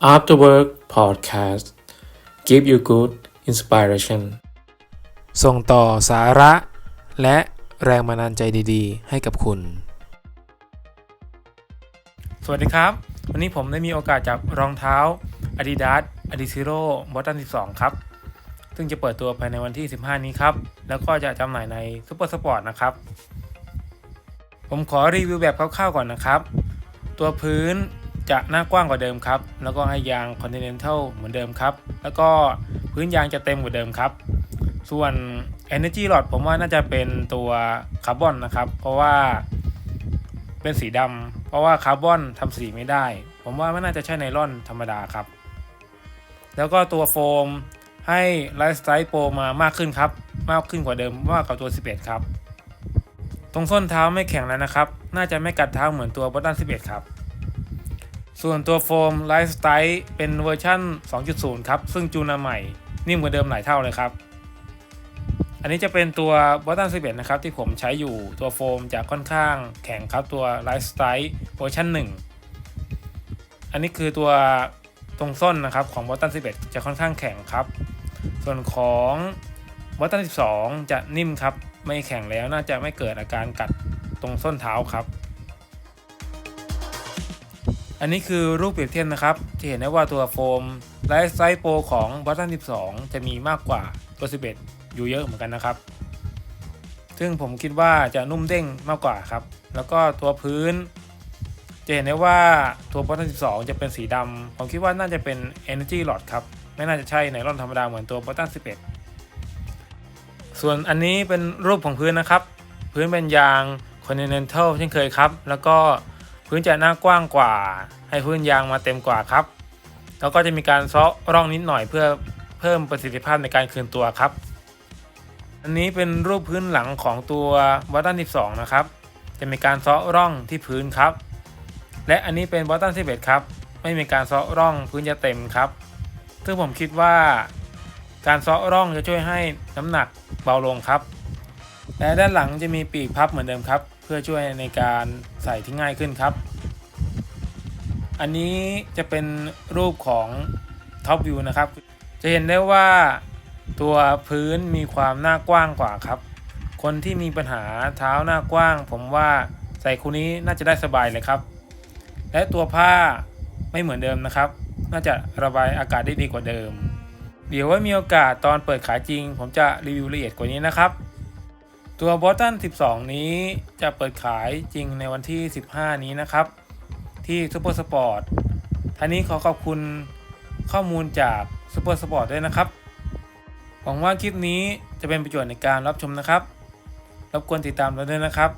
After Work Podcast Give you good inspiration ส่งต่อสาระ และแรงบันดาลใจดีๆ ให้กับคุณ สวัสดีครับ วันนี้ผมได้มีโอกาสจับรองเท้า Adidas Adizero Bottom 12 ครับ ซึ่งจะเปิดตัวภายในวันที่ 15 นี้ครับ แล้วก็จะจำหน่ายใน Super Sport นะครับ ผมขอรีวิวแบบคร่าวๆก่อนนะครับ ตัวพื้น จะหน้ากว้างกว่าเดิมครับ แล้วก็ให้ยาง Continental เหมือนเดิมครับ แล้วก็พื้นยางจะเต็มกว่าเดิมครับ ส่วน Energy Lot ผมว่าน่าจะเป็นตัวคาร์บอนนะครับ เพราะว่าเป็นสีดำเพราะว่าคาร์บอนทำสีไม่ได้ ผมว่าไม่น่าจะใช่ไนลอนธรรมดาครับ แล้วก็ตัวโฟมให้ไลฟ์สไตล์โปรมามากขึ้นครับ มากขึ้นกว่าเดิมมากกว่าตัว 11 ครับ ตรงส้นเท้าไม่แข็งแล้วนะครับ น่าจะไม่กัดเท้าเหมือนตัวบอตตัน11 ครับ ส่วนตัวโฟมไลฟ์สไตล์เป็นเวอร์ชัน2.0 ครับ ซึ่งจูนมาใหม่ นิ่มกว่าเดิมหลายเท่าเลยครับ อันนี้จะเป็นตัวบอตตัน11 นะครับ ที่ผมใช้อยู่ตัวโฟมจะค่อนข้างแข็งครับตัวไลฟ์สไตล์เวอร์ชัน1 อันนี้คือตัวตรงส้นนะครับของบอตตัน11 จะค่อนข้างแข็งครับ ส่วนของบอตตัน12 จะนิ่มครับ ไม่แข็งแล้วน่าจะไม่เกิดอาการกัดตรงส้นเท้าครับ อันนี้คือรูปเปรียบเทียบนะครับ จะเห็นได้ว่าตัวโฟมไลฟ์ไซส์โปรของบอตตัน12 จะมีมากกว่าตัว 11 อยู่เยอะเหมือนกันนะครับ ซึ่งผมคิดว่าจะนุ่มเด้งมากกว่าครับ แล้วก็ตัวพื้น จะเห็นได้ว่าตัวบอตตัน12 จะเป็นสีดำผมคิดว่าน่าจะเป็น Energy Lot ครับ ไม่น่าจะใช่ไนลอนธรรมดาเหมือนตัวบอตตัน11 ส่วนอันนี้เป็นรูปของพื้นนะครับ พื้นเป็นยาง Continental เช่นเคยครับ แล้วก็ พื้นจะหน้ากว้างกว่า ให้พื้นยางมาเต็มกว่าครับ แล้วก็จะมีการเซาะร่องนิดหน่อยเพื่อเพิ่มประสิทธิภาพในการคืนตัวครับ อันนี้เป็นรูปพื้นหลังของตัวบอตตัน12 นะครับ จะมีการเซาะร่องที่พื้นครับ และอันนี้เป็นบอตตัน11 ครับ ไม่มีการเซาะร่องพื้นจะเต็มครับ ซึ่งผมคิดว่าการเซาะร่องจะช่วยให้น้ำหนักเบาลงครับ และด้านหลังจะมีปีกพับเหมือนเดิมครับ พื่อช่วยในการใส่ที่ง่ายขึ้นครับ อันนี้จะเป็นรูปของท็อปวิวนะครับ จะเห็นได้ว่าตัวพื้นมีความหน้ากว้างกว่าครับ คนที่มีปัญหาเท้าหน้ากว้าง ผมว่าใส่คู่นี้น่าจะได้สบายเลยครับ และตัวผ้าไม่เหมือนเดิมนะครับ น่าจะระบายอากาศได้ดีกว่าเดิม เดี๋ยวว่ามีโอกาสตอนเปิดขายจริง ผมจะรีวิวละเอียดกว่านี้นะครับ ตัวบอสตัน 12 นี้จะเปิดขายจริงในวันที่ 15 นี้นะครับ ที่ซูเปอร์สปอร์ตท่านี้ขอขอบคุณข้อมูลจากซูเปอร์สปอร์ตด้วยนะครับ หวังว่าคลิปนี้จะเป็นประโยชน์ในการรับชมนะครับ รบกวนติดตามเราด้วยนะครับ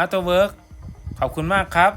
Artwork ขอบคุณมากครับ